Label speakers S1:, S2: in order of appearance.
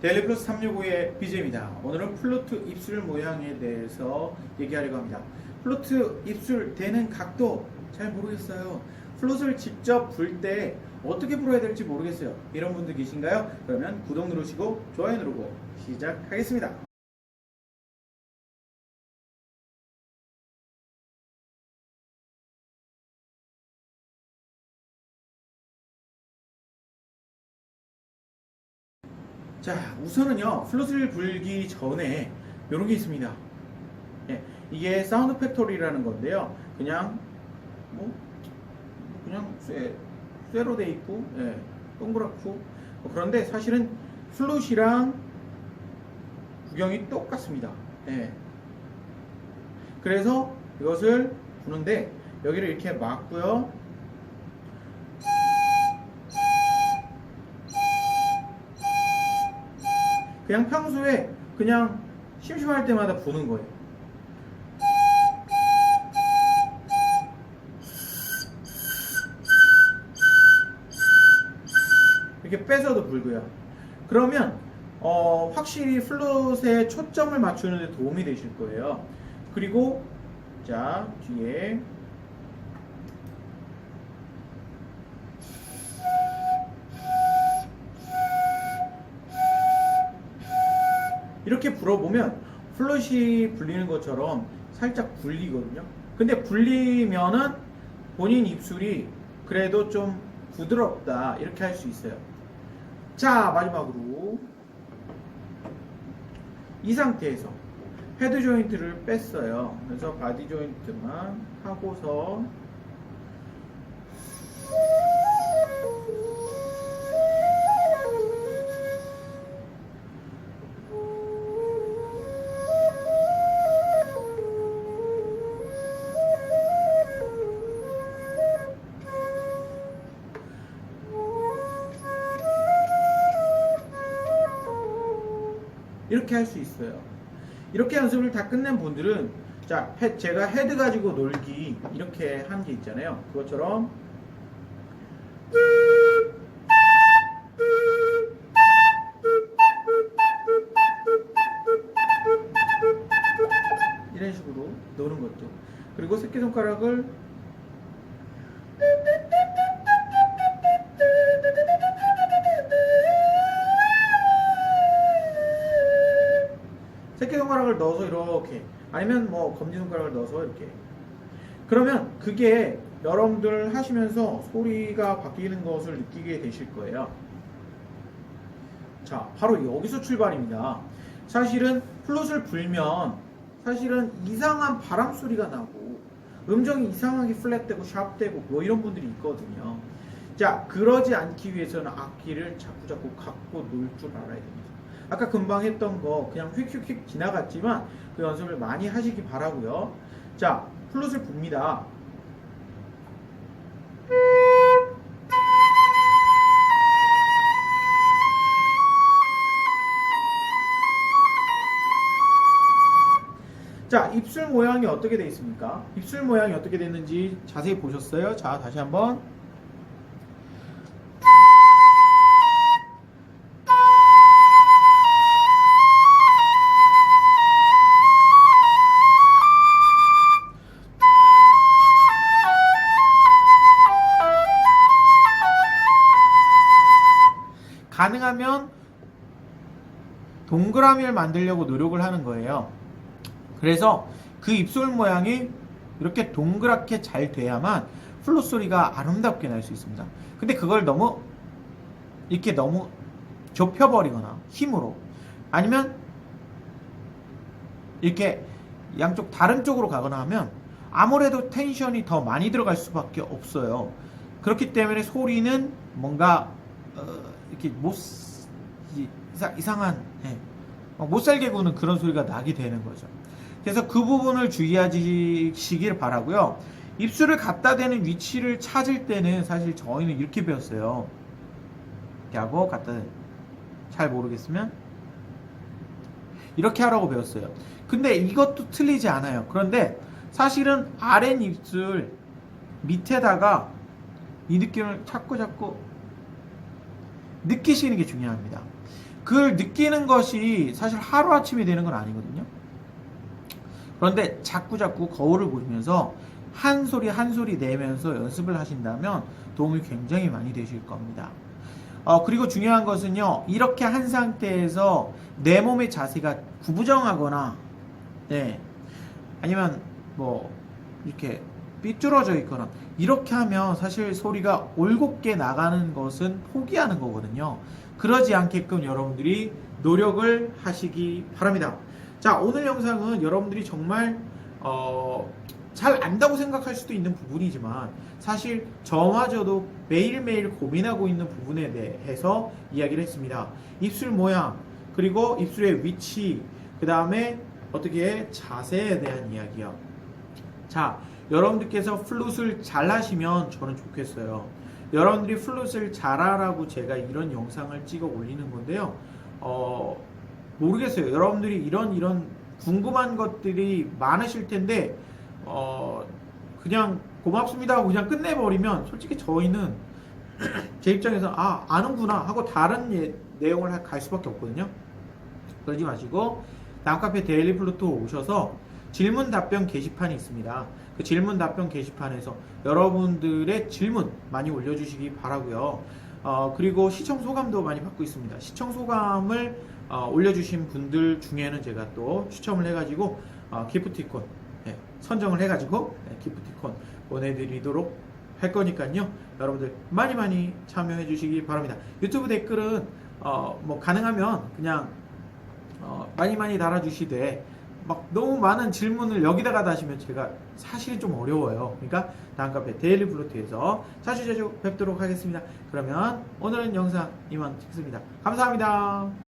S1: 데일리 플러스 365의 BJ입니다. 오늘은 플루트 입술 모양에 대해서 얘기하려고 합니다. 플루트 입술 되는 각도 잘 모르겠어요. 플룻을 직접 불 때 어떻게 불어야 될지 모르겠어요. 이런 분들 계신가요? 그러면 구독 누르시고 좋아요 누르고 시작하겠습니다. 자, 우선은요, 플룻을 불기 전에 이런 게 있습니다. 예, 이게 사운드 팩토리라는 건데요. 그냥 뭐 그냥 쇠 쇠로 돼 있고, 예, 동그랗고 뭐 그런데 사실은 플룻이랑 구경이 똑같습니다. 예. 그래서 이것을 부는데 여기를 이렇게 막고요. 그냥 평소에 그냥 심심할 때마다 부는 거예요. 이렇게 빼서도 불고요. 그러면 어, 확실히 플룻에 초점을 맞추는 데 도움이 되실 거예요. 그리고 자 뒤에 이렇게 불어보면 플롯이 불리는 것처럼 살짝 불리거든요. 근데 불리면은 본인 입술이 그래도 좀 부드럽다 이렇게 할 수 있어요. 자 마지막으로 이 상태에서 헤드 조인트를 뺐어요. 그래서 바디 조인트만 하고서 이렇게 할 수 있어요. 이렇게 연습을 다 끝낸 분들은 자, 헤- 제가 헤드 가지고 놀기 이렇게 한 게 있잖아요. 그것처럼 이런 식으로 노는 것도 그리고 새끼손가락을 아니면 뭐 검지손가락을 넣어서 이렇게. 그러면 그게 여러분들 하시면서 소리가 바뀌는 것을 느끼게 되실 거예요. 자 바로 여기서 출발입니다. 사실은 플룻을 불면 사실은 이상한 바람 소리가 나고 음정이 이상하게 플랫되고 샵되고 뭐 이런 분들이 있거든요. 자 그러지 않기 위해서는 악기를 자꾸자꾸 갖고 놀 줄 알아야 됩니다 아까 금방 했던 거 그냥 휙휙휙 지나갔지만 그 연습을 많이 하시기 바라고요. 자, 플룻을 붑니다. 자, 입술 모양이 어떻게 되어 있습니까? 입술 모양이 어떻게 됐는지 자세히 보셨어요? 자, 다시 한번. 가능하면 동그라미를 만들려고 노력을 하는 거예요. 그래서 그 입술 모양이 이렇게 동그랗게 잘 돼야만 플룻 소리가 아름답게 날 수 있습니다. 근데 그걸 너무 이렇게 너무 좁혀버리거나 힘으로 아니면 이렇게 양쪽 다른 쪽으로 가거나 하면 아무래도 텐션이 더 많이 들어갈 수밖에 없어요. 그렇기 때문에 소리는 뭔가 어, 이렇게 못 이- 이상, 이상한 예. 어, 못살게 구는 그런 소리가 나게 되는 거죠. 그래서 그 부분을 주의하시길 바라고요. 입술을 갖다 대는 위치를 찾을 때는 사실 저희는 이렇게 배웠어요. 이렇게 하고 갖다 대. 잘 모르겠으면 이렇게 하라고 배웠어요. 근데 이것도 틀리지 않아요. 그런데 사실은 아랫 입술 밑에다가 이 느낌을 자꾸 자꾸 느끼시는 게 중요합니다. 그걸 느끼는 것이 사실 하루아침에 되는 건 아니거든요. 그런데 자꾸 자꾸 거울을 보시면서 한 소리 한 소리 내면서 연습을 하신다면 도움이 굉장히 많이 되실 겁니다. 어, 그리고 중요한 것은요, 이렇게 한 상태에서 내 몸의 자세가 구부정하거나, 네, 아니면 뭐, 이렇게 삐뚤어져 있거나, 이렇게 하면 사실 소리가 올곧게 나가는 것은 포기하는 거거든요. 그러지 않게끔 여러분들이 노력을 하시기 바랍니다. 자, 오늘 영상은 여러분들이 정말, 어, 잘 안다고 생각할 수도 있는 부분이지만 사실 저마저도 매일매일 고민하고 있는 부분에 대해서 이야기를 했습니다. 입술 모양, 그리고 입술의 위치, 그 다음에 어떻게 자세에 대한 이야기요. 자, 여러분들께서 플룻을 잘 하시면 저는 좋겠어요. 여러분들이 플룻을 잘하라고 제가 이런 영상을 찍어 올리는 건데요. 어, 모르겠어요. 여러분들이 이런 이런 궁금한 것들이 많으실 텐데 어 그냥 고맙습니다 하고 그냥 끝내버리면 솔직히 저희는 제 입장에서 아 아는구나 하고 다른 예, 내용을 할- 갈 수밖에 없거든요. 그러지 마시고 다음카페 데일리 플루토 오셔서 질문 답변 게시판이 있습니다. 그 질문 답변 게시판에서 여러분들의 질문 많이 올려주시기 바라고요. 어, 그리고 시청 소감도 많이 받고 있습니다. 시청 소감을 어, 올려주신 분들 중에는 제가 또 추첨을 해가지고 어, 기프티콘 예, 선정을 해가지고 예, 기프티콘 보내드리도록 할 거니까요. 여러분들 많이 많이 참여해 주시기 바랍니다. 유튜브 댓글은 어, 뭐 가능하면 그냥 어, 많이 많이 달아주시되 막 너무 많은 질문을 여기다가 다시면 제가 사실은 좀 어려워요. 그러니까 다음 카페 데일리 블루트에서 자주 자주 뵙도록 하겠습니다. 그러면 오늘은 영상 이만 찍습니다. 감사합니다.